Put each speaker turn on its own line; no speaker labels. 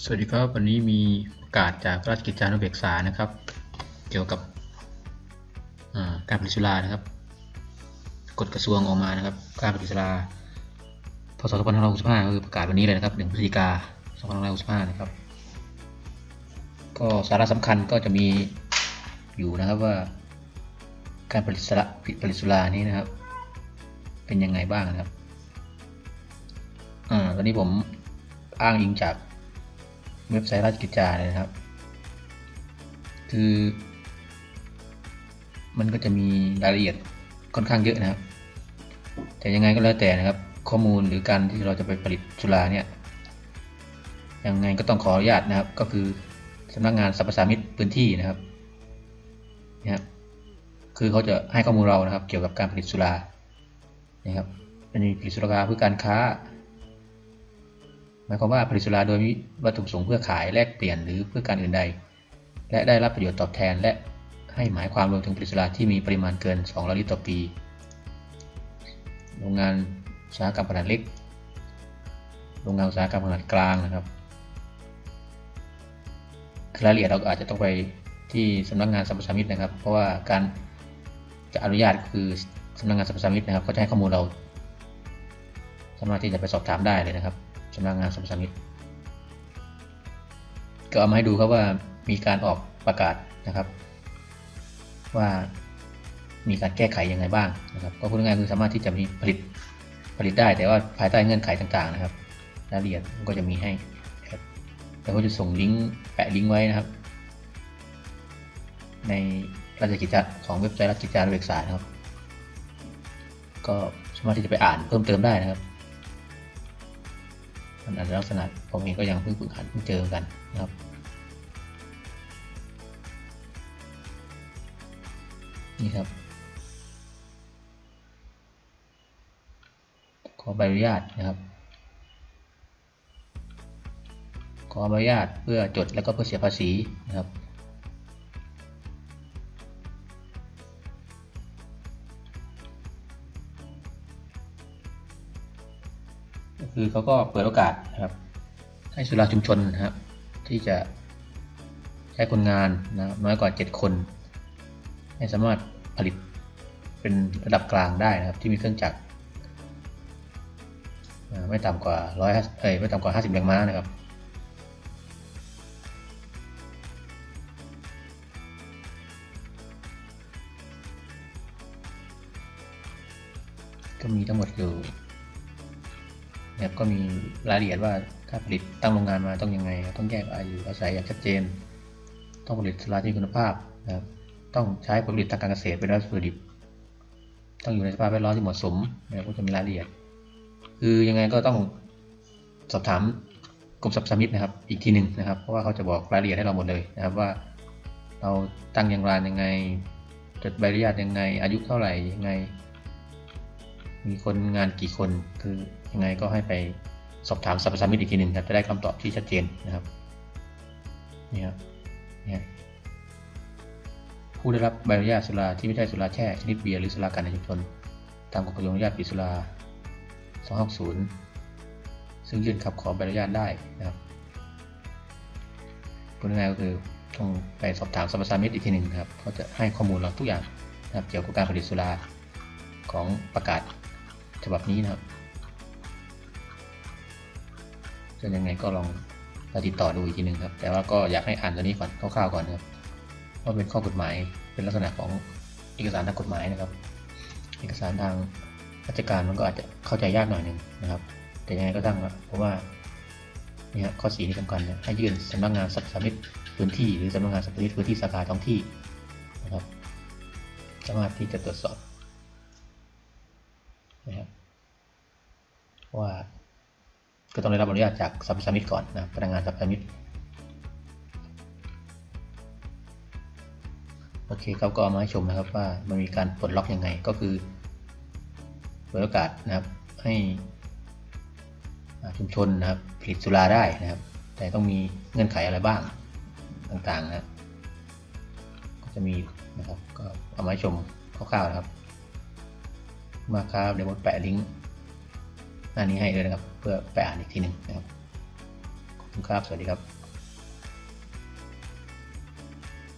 สวัสดีครับ วันนี้มีประกาศจากราชกิจจานุเบกษานะครับ เกี่ยวกับการผลิตสุรานะครับกฎกระทรวงออกมานะครับ การผลิตสุราพศ2565ก็คือประกาศวันนี้เลยนะครับ1พฤศจิกา2565นะครับ ก็สาระสำคัญก็จะมีอยู่นะครับว่า การผลิตสุราผลิตสุรานี้นะครับ เป็นยังไงบ้างนะครับอ่าตอนนี้ผมอ้างอิงจาก เว็บไซต์ราชกิจจาเลยนะครับ คือ มันก็จะมีรายละเอียดค่อนข้างเยอะนะครับ แต่ยังไงก็แล้วแต่นะครับ ข้อมูลหรือการที่เราจะไปผลิตสุราเนี่ยยังไงก็ต้องขออนุญาตนะครับ ก็คือสำนักงานสรรพสามิตพื้นที่นะครับนะครับคือเขาจะให้ข้อมูลเรานะครับ เกี่ยวกับการผลิตสุรานะครับเป็นผลิตสุราเพื่อการค้าายความว่าผลิตสุราโดยมีวัตถุประสงค์เพื่อขายแลกเปลี่ยนหรือเพื่อการอื่นใด และได้รับประโยชน์ตอบแทน และให้หมายความรวมถึงผลิตสุราที่มีปริมาณเกิน200ลิตรต่อปี โรงงานอุตสาหกรรมขนาดเล็ก โรงงานอุตสาหกรรมขนาดกลางนะครับรายละเอียดเราอาจจะต้องไปที่สำนักงานสรรพสามิตนะครับ เพราะว่าการจะอนุญาตคือสำนักงานสรรพสามิตนะครับเขาจะให้ข้อมูลเราสามารถที่จะไปสอบถามได้เลยนะครับ สำนักงานสรรพสามิตก็เอามาให้ดูครับว่ามีการออกประกาศนะครับ ว่ามีการแก้ไขยังไงบ้างนะครับก็พูดง่ายๆคือสามารถที่จะมีผลิตผลิตได้แต่ว่าภายใต้เงื่อนไขต่างๆนะครับรายละเอียดก็จะมีให้ครับแล้วก็จะส่งลิงก์แปะลิงก์ไว้นะครับ ในราชกิจจาของเว็บไซต์ราชกิจจานุเบกษานะครับ ก็สามารถที่จะไปอ่านเพิ่มเติมได้นะครับ มันอาจจะลักษณะผมเองก็ยังเพิ่งฝึกหัดเพิ่งเจอกันนะครับ นี่ครับ ขอใบอนุญาตนะครับ ขอใบอนุญาตเพื่อจดแล้วก็เพื่อเสียภาษีนะครับ คือเขาก็เปิดโอกาสนะครับ ให้สุราชุมชนนะครับ ที่จะใช้คนงานนะครับน้อยกว่า 7 คน ให้สามารถผลิตเป็นระดับกลางได้นะครับ ที่มีเครื่องจักรไม่ต่ำกว่าร้อยเอ้ยไม่ต่ำกว่า 50แรงม้านะครับก็มีทั้งหมดอยู่ นะครับก็มีรายละเอียดว่าถ้าผลิตตั้งโรงงานมาต้องยังไง ต้องแยกอายุอาศัยอย่างชัดเจน ต้องผลิตสุราที่มีคุณภาพนะครับต้องใช้ผลผลิตทางการเกษตรเป็นวัตถุดิบ ต้องอยู่ในสภาพแวดล้อมที่เหมาะสมนะครับก็จะมีรายละเอียด คือยังไงก็ต้องสอบถามกรมสรรพสามิตนะครับ อีกทีหนึ่งนะครับ เพราะว่าเขาจะบอกรายละเอียดให้เราหมดเลยนะครับว่า เราตั้งอย่างไรยังไง จดใบอนุญาตยังไง อายุเท่าไหร่ยังไง มีคนงานกี่คนคือ ยังไงก็ให้ไปสอบถามสรรพสามิตอีกทีหนึ่งครับจะได้คำตอบที่ชัดเจนนะครับนี่ครับเนี่ยผู้ได้รับใบอนุญาตสุราที่ไม่ใช่สุราแช่ชนิดเบียร์หรือสุรากันในชุมชนตามกฎกระทรวงอนุญาตผลิสุรา260 ซึ่งยื่นคำขอใบอนุญาตได้นะครับพูดง่ายก็คือต้องไปสอบถามสรรพสามิตอีกทีหนึ่งครับเขาจะให้ข้อมูลเราทุกอย่างนะครับเกี่ยวกับการผลิตสุราของประกาศฉบับนี้นะครับ จะยังไงก็ลองมาติดต่อดูอีกทีหนึ่งครับ แต่ว่าก็อยากให้อ่านตัวนี้ก่อนคร่าวๆก่อนนะครับว่าเป็นข้อกฎหมายเป็นลักษณะของเอกสารทางกฎหมายนะครับ เอกสารทางราชการมันก็อาจจะเข้าใจยากหน่อยหนึ่งนะครับ แต่ยังไงก็ตั้งครับเพราะว่าเนี่ยข้อสีที่สำคัญเนี่ยให้ยื่นสำนักงานสรรพสามิตพื้นที่หรือสำนักงานสรรพสามิตพื้นที่สาขาท้องที่นะครับสามารถที่จะตรวจสอบนะครับว่า ก็ต้องได้รับอนุญาตจากสัมสามิตก่อนนะพนักงานสัมสามิตโอเคครับก็มาให้ชมนะครับว่ามันมีการปลดล็อกยังไงก็คือเปิดโอกาสนะครับให้ชุมชนนะครับผลิตสุราได้นะครับ แต่ต้องมีเงื่อนไขอะไรบ้างต่างๆนะก็จะมีนะครับก็เอามาชมคร่าวๆนะครับ มาครับเดี๋ยวผมแปะลิงก์ หน้านี้ให้เลยนะครับ เพื่อแปะอ่านอีกทีหนึ่งนะครับขอบคุณครับ สวัสดีครับ